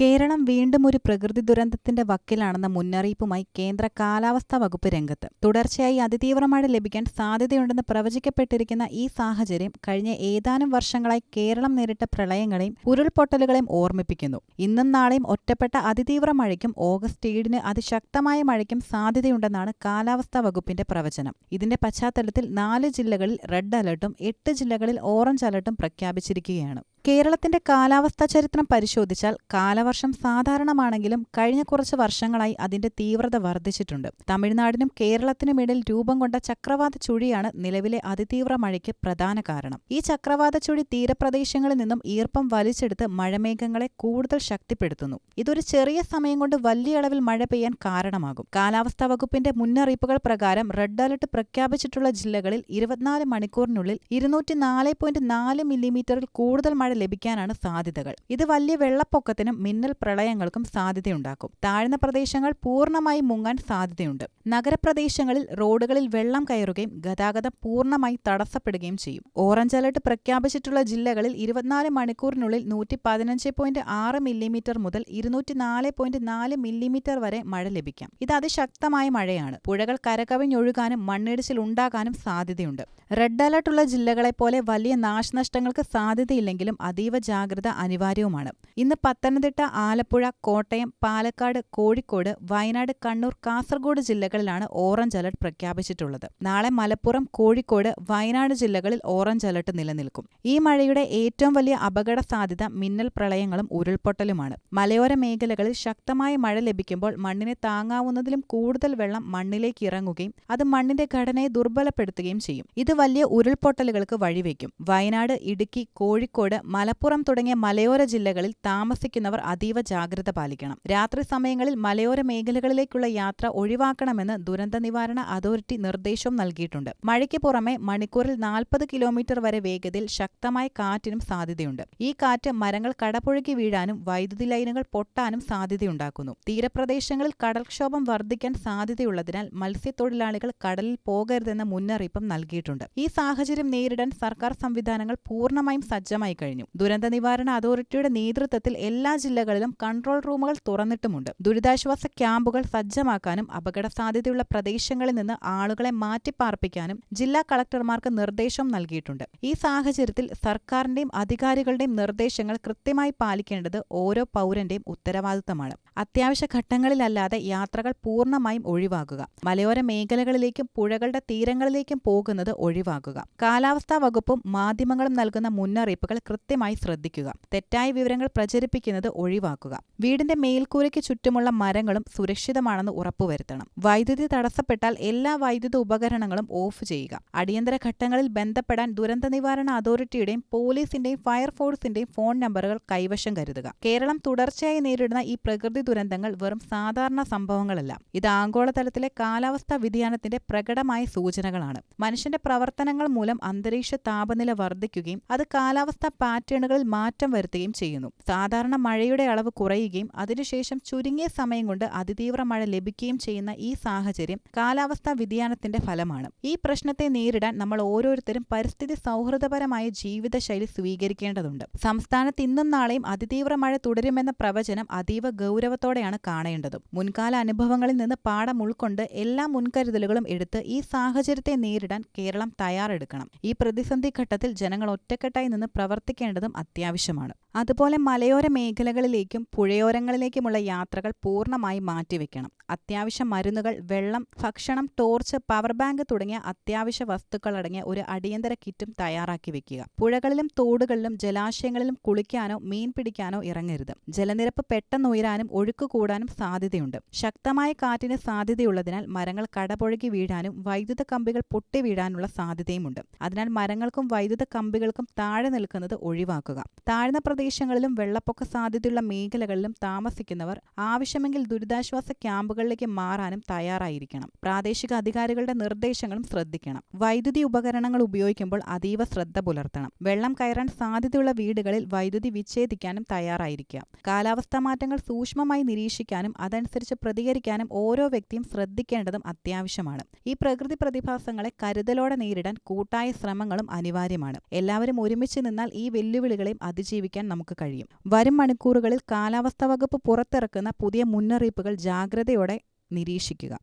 കേരളം വീണ്ടും ഒരു പ്രകൃതി ദുരന്തത്തിന്റെ വക്കിലാണെന്ന മുന്നറിയിപ്പുമായി കേന്ദ്ര കാലാവസ്ഥാ വകുപ്പ് രംഗത്ത്. തുടർച്ചയായി അതിതീവ്ര മഴ ലഭിക്കാൻ സാധ്യതയുണ്ടെന്ന് പ്രവചിക്കപ്പെട്ടിരിക്കുന്ന ഈ സാഹചര്യം കഴിഞ്ഞ ഏതാനും വർഷങ്ങളായി കേരളം നേരിട്ട പ്രളയങ്ങളെയും ഉരുൾപൊട്ടലുകളെയും ഓർമ്മിപ്പിക്കുന്നു. ഇന്നും നാളെയും ഒറ്റപ്പെട്ട അതിതീവ്ര മഴയ്ക്കും ഓഗസ്റ്റ് ഏഴിന് അതിശക്തമായ മഴയ്ക്കും സാധ്യതയുണ്ടെന്നാണ് കാലാവസ്ഥാ വകുപ്പിന്റെ പ്രവചനം. ഇതിന്റെ പശ്ചാത്തലത്തിൽ നാല് ജില്ലകളിൽ റെഡ് അലർട്ടും എട്ട് ജില്ലകളിൽ ഓറഞ്ച് അലർട്ടും പ്രഖ്യാപിച്ചിരിക്കുകയാണ്. കേരളത്തിന്റെ കാലാവസ്ഥാ ചരിത്രം പരിശോധിച്ചാൽ കാലവർഷം സാധാരണമാണെങ്കിലും കഴിഞ്ഞ കുറച്ച് വർഷങ്ങളായി അതിന്റെ തീവ്രത വർദ്ധിച്ചിട്ടുണ്ട്. തമിഴ്നാടിനും കേരളത്തിനുമിടയിൽ രൂപം കൊണ്ട ചക്രവാത ചുഴിയാണ് നിലവിലെ അതിതീവ്ര മഴയ്ക്ക് പ്രധാന കാരണം. ഈ ചക്രവാത ചുഴി തീരപ്രദേശങ്ങളിൽ നിന്നും ഈർപ്പം വലിച്ചെടുത്ത് മഴമേഘങ്ങളെ കൂടുതൽ ശക്തിപ്പെടുത്തുന്നു. ഇതൊരു ചെറിയ സമയം കൊണ്ട് വലിയ അളവിൽ മഴ പെയ്യാൻ കാരണമാകും. കാലാവസ്ഥാ വകുപ്പിന്റെ മുന്നറിയിപ്പുകൾ പ്രകാരം റെഡ് അലർട്ട് പ്രഖ്യാപിച്ചിട്ടുള്ള ജില്ലകളിൽ ഇരുപത്തിനാല് മണിക്കൂറിനുള്ളിൽ നാല് മില്ലിമീറ്ററിൽ കൂടുതൽ മഴ ലഭിക്കാനാണ് സാധ്യതകൾ. ഇത് വലിയ വെള്ളപ്പൊക്കത്തിനും മിന്നൽ പ്രളയങ്ങൾക്കും സാധ്യതയുണ്ടാക്കും. താഴ്ന്ന പ്രദേശങ്ങൾ പൂർണമായി മുങ്ങാൻ സാധ്യതയുണ്ട്. നഗരപ്രദേശങ്ങളിൽ റോഡുകളിൽ വെള്ളം കയറുകയും ഗതാഗതം പൂർണമായി തടസ്സപ്പെടുകയും ചെയ്യും. ഓറഞ്ച് അലർട്ട് പ്രഖ്യാപിച്ചിട്ടുള്ള ജില്ലകളിൽ ഇരുപത്തിനാല് മണിക്കൂറിനുള്ളിൽ നൂറ്റി പതിനഞ്ച് പോയിന്റ് ആറ് മില്ലിമീറ്റർ മുതൽ ഇരുന്നൂറ്റി നാല് പോയിന്റ് നാല് മില്ലിമീറ്റർ വരെ മഴ ലഭിക്കാം. ഇത് അതിശക്തമായ മഴയാണ്. പുഴകൾ കരകവിഞ്ഞൊഴുകാനും മണ്ണിടിച്ചിൽ ഉണ്ടാകാനും സാധ്യതയുണ്ട്. റെഡ് അലർട്ടുള്ള ജില്ലകളെപ്പോലെ വലിയ നാശനഷ്ടങ്ങൾക്ക് സാധ്യതയില്ലെങ്കിലും അതീവ ജാഗ്രത അനിവാര്യവുമാണ്. ഇന്ന് പത്തനംതിട്ട ആലപ്പുഴ കോട്ടയം പാലക്കാട് കോഴിക്കോട് വയനാട് കണ്ണൂർ കാസർഗോഡ് ജില്ലകളിലാണ് ഓറഞ്ച് അലർട്ട് പ്രഖ്യാപിച്ചിട്ടുള്ളത്. നാളെ മലപ്പുറം കോഴിക്കോട് വയനാട് ജില്ലകളിൽ ഓറഞ്ച് അലർട്ട് നിലനിൽക്കും. ഈ മഴയുടെ ഏറ്റവും വലിയ അപകട സാധ്യത മിന്നൽ പ്രളയങ്ങളും ഉരുൾപൊട്ടലുമാണ്. മലയോര മേഖലകളിൽ ശക്തമായ മഴ ലഭിക്കുമ്പോൾ മണ്ണിനെ താങ്ങാവുന്നതിലും കൂടുതൽ വെള്ളം മണ്ണിലേക്ക് ഇറങ്ങുകയും അത് മണ്ണിന്റെ ഘടനയെ ദുർബലപ്പെടുത്തുകയും ചെയ്യും. ഇത് വലിയ ഉരുൾപൊട്ടലുകൾക്ക് വഴിവെക്കും. വയനാട് ഇടുക്കി കോഴിക്കോട് മലപ്പുറം തുടങ്ങിയ മലയോര ജില്ലകളിൽ താമസിക്കുന്നവർ അതീവ ജാഗ്രത പാലിക്കണം. രാത്രി സമയങ്ങളിൽ മലയോര മേഖലകളിലേക്കുള്ള യാത്ര ഒഴിവാക്കണമെന്ന് ദുരന്ത നിവാരണ അതോറിറ്റി നിർദ്ദേശം നൽകിയിട്ടുണ്ട്. മഴയ്ക്ക് പുറമെ മണിക്കൂറിൽ നാൽപ്പത് കിലോമീറ്റർ വരെ വേഗതയിൽ ശക്തമായ കാറ്റിനും സാധ്യതയുണ്ട്. ഈ കാറ്റ് മരങ്ങൾ കടപുഴകി വീഴാനും വൈദ്യുതി ലൈനുകൾ പൊട്ടാനും സാധ്യതയുണ്ടാക്കുന്നു. തീരപ്രദേശങ്ങളിൽ കടൽക്ഷോഭം വർദ്ധിക്കാൻ സാധ്യതയുള്ളതിനാൽ മത്സ്യത്തൊഴിലാളികൾ കടലിൽ പോകരുതെന്ന മുന്നറിയിപ്പും നൽകിയിട്ടുണ്ട്. ഈ സാഹചര്യം നേരിടാൻ സർക്കാർ സംവിധാനങ്ങൾ പൂർണമായും സജ്ജമായി കഴിഞ്ഞു. ദുരന്ത നിവാരണ അതോറിറ്റിയുടെ നേതൃത്വത്തിൽ എല്ലാ ജില്ലകളിലും കൺട്രോൾ റൂമുകൾ തുറന്നിട്ടുമുണ്ട്. ദുരിതാശ്വാസ ക്യാമ്പുകൾ സജ്ജമാക്കാനും അപകട സാധ്യതയുള്ള പ്രദേശങ്ങളിൽ നിന്ന് ആളുകളെ മാറ്റിപ്പാർപ്പിക്കാനും ജില്ലാ കളക്ടർമാർക്ക് നിർദ്ദേശം നൽകിയിട്ടുണ്ട്. ഈ സാഹചര്യത്തിൽ സർക്കാരിന്റെയും അധികാരികളുടെയും നിർദ്ദേശങ്ങൾ കൃത്യമായി പാലിക്കേണ്ടത് ഓരോ പൗരന്റെയും ഉത്തരവാദിത്തമാണ്. അത്യാവശ്യ ഘട്ടങ്ങളിലല്ലാതെ യാത്രകൾ പൂർണമായും ഒഴിവാക്കുക. മലയോര മേഖലകളിലേക്കും പുഴകളുടെ തീരങ്ങളിലേക്കും പോകുന്നത് ഒഴിവാക്കുക. കാലാവസ്ഥാ വകുപ്പും മാധ്യമങ്ങളും നൽകുന്ന മുന്നറിയിപ്പുകൾ കൃത്യമായി ശ്രദ്ധിക്കുക. തെറ്റായ വിവരങ്ങൾ പ്രചരിപ്പിക്കുന്നത് ഒഴിവാക്കുക. വീടിന്റെ മേൽക്കൂരയ്ക്ക് ചുറ്റുമുള്ള മരങ്ങളും സുരക്ഷിതമാണെന്ന് ഉറപ്പുവരുത്തണം. വൈദ്യുതി തടസ്സപ്പെട്ടാൽ എല്ലാ വൈദ്യുത ഉപകരണങ്ങളും ഓഫ് ചെയ്യുക. അടിയന്തര ഘട്ടങ്ങളിൽ ബന്ധപ്പെടാൻ ദുരന്ത നിവാരണ അതോറിറ്റിയുടെയും പോലീസിന്റെയും ഫയർഫോഴ്സിന്റെയും ഫോൺ നമ്പറുകൾ കൈവശം കരുതുക. കേരളം തുടർച്ചയായി നേരിടുന്ന ഈ പ്രകൃതി ദുരന്തങ്ങൾ വെറും സാധാരണ സംഭവങ്ങളല്ല. ഇത് ആഗോളതലത്തിലെ കാലാവസ്ഥാ വ്യതിയാനത്തിന്റെ പ്രകടമായ സൂചനകളാണ്. മനുഷ്യന്റെ പ്രവർത്തനങ്ങൾ മൂലം അന്തരീക്ഷ താപനില വർദ്ധിക്കുകയും അത് കാലാവസ്ഥാ പാറ്റേണുകളിൽ മാറ്റം വരുത്തുകയും ചെയ്യുന്നു. സാധാരണ മഴയുടെ അളവ് കുറയുകയും അതിനുശേഷം ചുരുങ്ങിയ സമയം കൊണ്ട് അതിതീവ്ര മഴ ലഭിക്കുകയും ചെയ്യുന്ന ഈ സാഹചര്യം കാലാവസ്ഥാ വ്യതിയാനത്തിന്റെ ഫലമാണ്. ഈ പ്രശ്നത്തെ നേരിടാൻ നമ്മൾ ഓരോരുത്തരും പരിസ്ഥിതി സൗഹൃദപരമായ ജീവിതശൈലി സ്വീകരിക്കേണ്ടതുണ്ട്. സംസ്ഥാനത്ത് ഇന്നും നാളെയും അതിതീവ്ര മഴ തുടരുമെന്ന പ്രവചനം അതീവ ഗൗരവത്തോടെയാണ് കാണേണ്ടതും. മുൻകാല അനുഭവങ്ങളിൽ നിന്ന് പാഠം ഉൾക്കൊണ്ട് എല്ലാ മുൻകരുതലുകളും എടുത്ത് ഈ സാഹചര്യത്തെ നേരിടാൻ കേരളം തയ്യാറെടുക്കണം. ഈ പ്രതിസന്ധി ഘട്ടത്തിൽ ജനങ്ങൾ ഒറ്റക്കെട്ടായി നിന്ന് പ്രവർത്തിക്കേണ്ടതും അത്യാവശ്യമാണ്. അതുപോലെ മലയോര മേഖലകളിലേക്കും പുഴയോരങ്ങളിലേക്കുമുള്ള യാത്രകൾ പൂർണമായി മാറ്റിവെക്കണം. അത്യാവശ്യ മരുന്നുകൾ വെള്ളം ഭക്ഷണം ടോർച്ച് പവർ ബാങ്ക് തുടങ്ങിയ അത്യാവശ്യ വസ്തുക്കൾ അടങ്ങിയ ഒരു അടിയന്തര കിറ്റും തയ്യാറാക്കി വെക്കുക. പുഴകളിലും തോടുകളിലും ജലാശയങ്ങളിലും കുളിക്കാനോ മീൻ പിടിക്കാനോ ഇറങ്ങരുത്. ജലനിരപ്പ് പെട്ടെന്ന് ഉയരാനും ഒഴുക്ക് കൂടാനും സാധ്യതയുണ്ട്. ശക്തമായ കാറ്റിന് സാധ്യതയുള്ളതിനാൽ മരങ്ങൾ കടപുഴകി വീഴാനും വൈദ്യുത കമ്പികൾ പൊട്ടി വീഴാനുള്ള സാധ്യതയുമുണ്ട്. അതിനാൽ മരങ്ങൾക്കും വൈദ്യുത കമ്പികൾക്കും താഴെ നിൽക്കുന്നത് ഒഴിവാക്കുക. താഴ്ന്ന പ്രദേശങ്ങളിലും വെള്ളപ്പൊക്ക സാധ്യതയുള്ള മേഖലകളിലും താമസിക്കുന്നവർ ആവശ്യമെങ്കിൽ ദുരിതാശ്വാസ ക്യാമ്പുകളിലേക്ക് മാറാനും തയ്യാറായിരിക്കണം. പ്രാദേശിക അധികാരികളുടെ നിർദ്ദേശങ്ങളും ശ്രദ്ധിക്കണം. വൈദ്യുതി ഉപകരണങ്ങൾ ഉപയോഗിക്കുമ്പോൾ അതീവ ശ്രദ്ധ പുലർത്തണം. വെള്ളം കയറാൻ സാധ്യതയുള്ള വീടുകളിൽ വൈദ്യുതി വിച്ഛേദിക്കാനും തയ്യാറായിരിക്കുക. കാലാവസ്ഥാ മാറ്റങ്ങൾ സൂക്ഷ്മമായി നിരീക്ഷിക്കാനും അതനുസരിച്ച് പ്രതികരിക്കാനും ഓരോ വ്യക്തിയും ശ്രദ്ധിക്കേണ്ടതും അത്യാവശ്യമാണ്. ഈ പ്രകൃതി പ്രതിഭാസങ്ങളെ കരുതലോടെ നേരിടാൻ കൂട്ടായ ശ്രമങ്ങളും അനിവാര്യമാണ്. എല്ലാവരും ഒരുമിച്ച് നിന്നാൽ ഈ വെല്ലുവിളികളെയും അതിജീവിക്കാൻ നമുക്ക് കഴിയും. വരും മണിക്കൂറുകളിൽ കാലാവസ്ഥാ വകുപ്പ് പുറത്തിറക്കുന്ന പുതിയ മുന്നറിയിപ്പുകൾ ജാഗ്രതയോടെ നിരീക്ഷിക്കുക.